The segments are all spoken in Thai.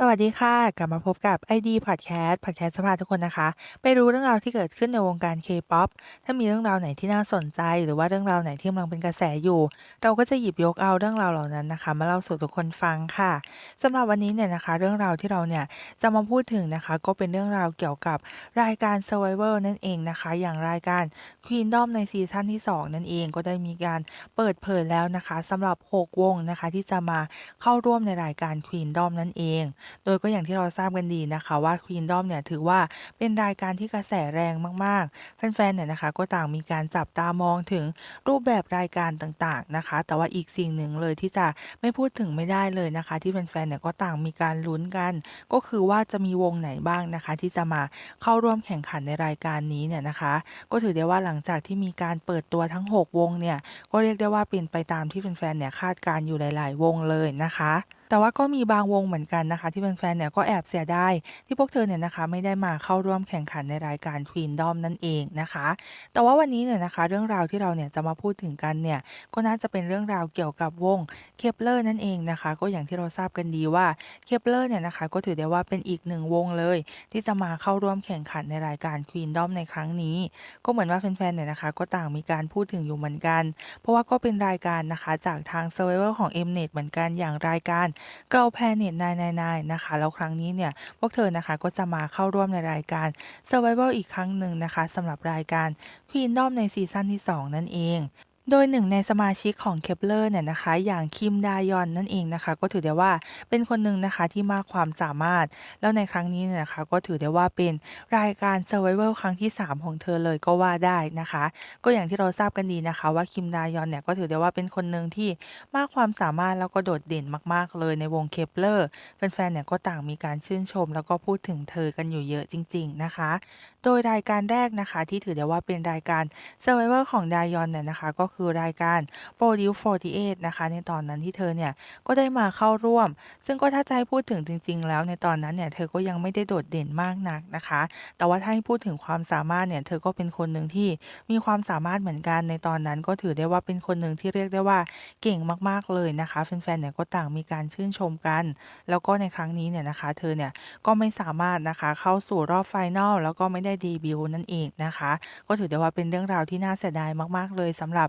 สวัสดีค่ะ กลับมาพบกับ ID Podcast Podcast จะพาทุกคนนะคะ ไปรู้เรื่องราวที่เกิดขึ้นในวงการ K-pop ถ้ามีเรื่องราวไหนที่น่าสนใจ หรือว่าเรื่องราวไหนที่กำลังเป็นกระแสอยู่ เราก็จะหยิบยกเอาเรื่องราวเหล่านั้นนะคะ มาเล่าสู่ทุกคนฟังค่ะสำหรับวันนี้เนี่ยนะคะ เรื่องราวที่เราเนี่ยจะมาพูดถึงนะคะ ก็เป็นเรื่องราวเกี่ยวกับรายการ Survivor นั่นเองนะคะ อย่างรายการ Queendom ในซีซั่นที่ 2 นั่นเองก็ได้มีการเปิดเผยแล้วนะคะสำหรับ 6 วงนะคะ ที่จะมาเข้าร่วมในรายการ Queendom นั่นเองโดยก็อย่างที่เราทราบกันดีนะคะว่า Queendom เนี่ยถือว่าเป็นรายการที่กระแสแรงมากๆ แฟนๆเนี่ยนะคะก็ต่างมีการจับตามองถึงรูปแบบรายการต่างๆนะคะ แต่ว่าอีกสิ่งหนึ่งเลยที่จะไม่พูดถึงไม่ได้เลยนะคะ ที่แฟนๆเนี่ยก็ต่างมีการลุ้นกัน ก็คือว่าจะมีวงไหนบ้างนะคะ ที่จะมาเข้าร่วมแข่งขันในรายการนี้เนี่ยนะคะ ก็ถือได้ว่าหลังจากที่มีการเปิดตัวทั้ง 6 วงเนี่ยก็เรียกได้ว่าเป็นไปตามที่แฟนๆเนี่ยคาดการณ์อยู่หลาย ๆ วงเลยนะคะ แต่ว่าก็มีบางวงเหมือนกันนะคะ ที่แฟนๆเนี่ยก็แอบเสียดายที่พวกเธอเนี่ยนะคะไม่ได้มาเข้าร่วมแข่งขันในรายการ Queendom นั่นเองนะคะ แต่ว่าวันนี้เนี่ยนะคะ เรื่องราวที่เราเนี่ยจะมาพูดถึงกันเนี่ยก็น่าจะเป็นเรื่องราวเกี่ยวกับวง Kep1er นั่นเองนะคะ ก็อย่างที่เราทราบกันดีว่า Kep1er เนี่ยนะคะ ก็ถือได้ว่าเป็นอีกหนึ่งวงเลย ที่จะมาเข้าร่วมแข่งขันในรายการ Queendom ในครั้งนี้ ก็เหมือนว่าแฟนๆเนี่ยนะคะ ก็ต่างมีการพูดถึงอยู่เหมือนกัน เพราะว่าก็เป็นรายการนะคะจากทาง Survivor ของ Mnet เหมือนกันอย่างรายการ Girl Planet 999นะคะ แล้วครั้งนี้เนี่ย พวกเธอนะคะก็จะมาเข้าร่วมในรายการ Survivor อีกครั้งหนึ่งนะคะสำหรับรายการ Queendom ในซีซั่นที่ 2 นั่นเอง โดยหนึ่งในสมาชิกของ Kep1er เนี่ยนะคะ อย่างคิมดายอนนั่นเองนะคะ ก็ถือได้ว่าเป็นคนหนึ่งนะคะที่มากความสามารถ แล้วในครั้งนี้เนี่ยนะคะ ก็ถือได้ว่าเป็นรายการ Survivor ครั้งที่ 3 ของเธอเลยก็ว่าได้นะคะ ก็อย่างที่เราทราบกันดีนะคะ ว่าคิมดายอนเนี่ยก็ถือได้ว่าเป็นคนหนึ่งที่มากความสามารถแล้วก็โดดเด่นมาก ๆ เลยในวง Kep1er แฟนๆเนี่ยก็ต่างมีการชื่นชม แล้วก็พูดถึงเธอกันอยู่เยอะจริง ๆนะคะ โดยรายการแรกนะคะ ที่ถือได้ว่าเป็นรายการ Survivor ของดายอนเนี่ยนะคะก็คือือรายการ Produce 48 นะคะ ในตอนนั้นที่เธอเนี่ย ก็ได้มาเข้าร่วม ซึ่งก็ถ้าจะให้พูดถึงจริง ๆ แล้วในตอนนั้นเนี่ย เธอก็ยังไม่ได้โดดเด่นมากนักนะคะ แต่ว่าถ้าให้พูดถึงความสามารถเนี่ย เธอก็เป็นคนหนึ่งที่มีความสามารถเหมือนกันในตอนนั้น ก็ถือได้ว่าเป็นคนหนึ่งที่เรียกได้ว่าเก่งมากๆเลยนะคะแฟนๆเนี่ยก็ต่างมีการชื่นชมกัน แล้วก็ในครั้งนี้เนี่ยนะคะ เธอเนี่ยก็ไม่สามารถนะคะเข้าสู่รอบไฟนอลแล้วก็ไม่ได้เดบิวนั่นเองนะคะ ก็ถือได้ว่าเป็นเรื่องราวที่น่าเสียดายมาก ๆ เลยสำหรับ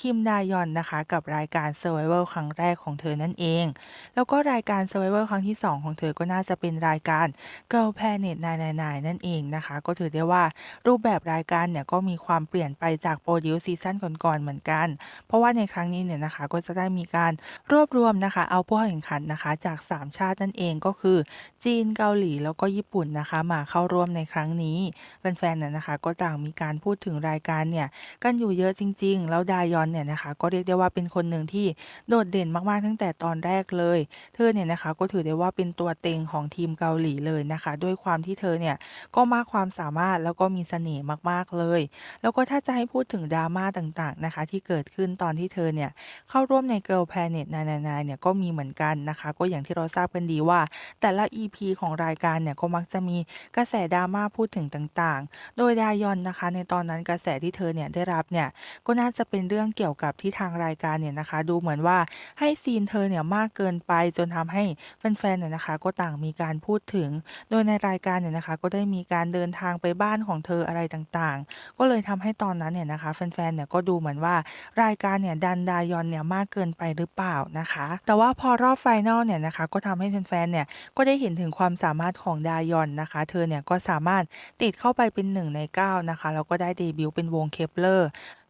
คิมดายอนนะคะกับรายการ Survivor ครั้งแรกของเธอนั่นเอง แล้วก็รายการ Survivor ครั้งที่ 2 ของเธอก็น่าจะเป็นรายการ Girl Planet 999นั่นเองนะคะ ก็ถือได้ว่ารูปแบบรายการเนี่ยก็มีความเปลี่ยนไปจาก Produce ซีซั่นก่อนๆเหมือนกัน เพราะว่าในครั้งนี้เนี่ยนะคะก็จะได้มีการรวบรวมนะคะเอาผู้แข่งขันนะคะจาก 3 ชาตินั่นเองก็คือ จีนเกาหลีแล้วก็ญี่ปุ่นนะคะมาเข้าร่วมในครั้งนี้แฟนๆเนี่ยนะคะ ก็ต่างมีการพูดถึงรายการเนี่ยกันอยู่เยอะจริง ๆ แล้วดายอนเนี่ยนะคะก็เรียกได้ว่าเป็นคนหนึ่งที่โดดเด่นมากๆตั้งแต่ตอนแรกเลย เธอเนี่ยนะคะก็ถือได้ว่าเป็นตัวเต็งของทีมเกาหลีเลยนะคะ ด้วยความที่เธอเนี่ยก็มากความสามารถแล้วก็มีเสน่ห์มากๆเลย แล้วก็ถ้าจะให้พูดถึงดราม่าต่างๆนะคะที่เกิดขึ้นตอนที่เธอเนี่ยเข้าร่วมใน Girl Planet 999เนี่ยก็มีเหมือนกันนะคะ ก็อย่างที่เราทราบกันดีว่า แต่ละ EP ของรายการเนี่ยก็มักจะมีกระแสดราม่าพูดถึงต่างๆ โดยดายอนนะคะ ในตอนนั้นกระแสที่เธอเนี่ยได้รับเนี่ยก็น่าจะเป็นเรื่องเกี่ยวกับที่ทางรายการเนี่ยนะคะ ดูเหมือนว่าให้ซีนเธอเนี่ยมากเกินไปจนทำให้แฟนๆเนี่ยนะคะ ก็ต่างมีการพูดถึง โดยในรายการเนี่ยนะคะ ก็ได้มีการเดินทางไปบ้านของเธออะไรต่างๆ ก็เลยทำให้ตอนนั้นเนี่ยนะคะแฟนๆเนี่ยก็ดูเหมือนว่ารายการเนี่ยดันดายอนเนี่ยมากเกินไปหรือเปล่านะคะ แต่ว่าพอรอบไฟนอลเนี่ยนะคะก็ทำให้แฟนๆเนี่ยก็ได้เห็นถึงความสามารถของดายอนนะคะ เธอเนี่ยก็สามารถติดเข้าไปเป็น 1 ใน 9 นะคะแล้วก็ได้เดบิวต์เป็นวง Kep1er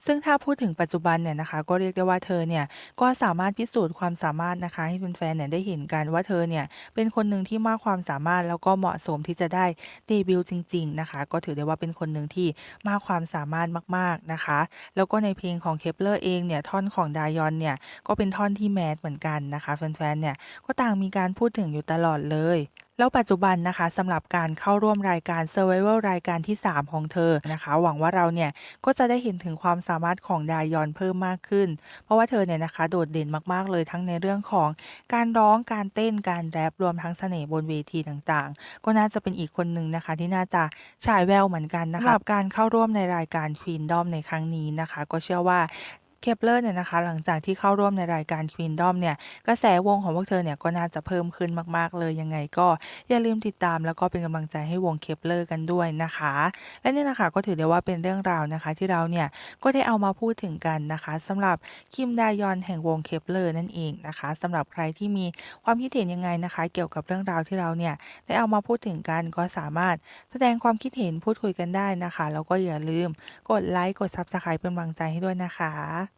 ซึ่งถ้าพูดถึงปัจจุบันเนี่ยนะคะก็เรียกได้ว่าเธอเนี่ยก็สามารถพิสูจน์ความสามารถนะคะ ให้แฟนๆเนี่ยได้เห็นกันว่าเธอเนี่ยเป็นคนหนึ่งที่มากความสามารถแล้วก็เหมาะสมที่จะได้เดบิวต์จริง ๆนะคะ ก็ถือได้ว่าเป็นคนหนึ่งที่มากความสามารถมากๆนะคะ แล้วก็ในเพลงของ Kep1er เองเนี่ยท่อนของดายอนเนี่ยก็เป็นท่อนที่แมสเหมือนกันนะคะแฟนๆเนี่ยก็ต่างมีการพูดถึงอยู่ตลอดเลย แล้วปัจจุบันนะคะสำหรับการเข้าร่วมรายการ Survivor รายการที่ 3 ของเธอนะคะ หวังว่าเราเนี่ยก็จะได้เห็นถึงความสามารถของดายอนเพิ่มมากขึ้น เพราะว่าเธอเนี่ยนะคะโดดเด่นมากๆเลยทั้งในเรื่องของการร้องการเต้นการแรปรวมทั้งเสน่ห์บนเวทีต่างๆ ก็น่าจะเป็นอีกคนหนึ่งนะคะ ที่น่าจะฉายแววเหมือนกันนะคะสำหรับการเข้าร่วมในรายการ Queendom ในครั้งนี้นะคะ ก็เชื่อว่า เคปเลอร์เนี่ยนะคะหลังจากที่เข้าร่วมในรายการ Queendom เนี่ยกระแสวงของพวกเธอเนี่ยก็น่าจะเพิ่มขึ้นมากๆ เลยยังไงก็อย่าลืมติดตามแล้วก็เป็นกำลังใจให้วงเคปเลอร์กันด้วยนะคะ และเนี่ยแหละคะก็ถือได้ว่าเป็นเรื่องราวนะคะ ที่เราเนี่ยก็ได้เอามาพูดถึงกันนะคะสำหรับคิมดายอนแห่งวงเคปเลอร์นั่นเองนะคะสำหรับใครที่มีความคิดเห็นยังไงนะคะ เกี่ยวกับเรื่องราวที่เราเนี่ยได้เอามาพูดถึงกันก็สามารถแสดงความคิดเห็นพูดคุยกันได้นะคะแล้วก็อย่าลืมกดไลก์กด Subscribe เป็นกำลังใจให้ด้วยนะคะ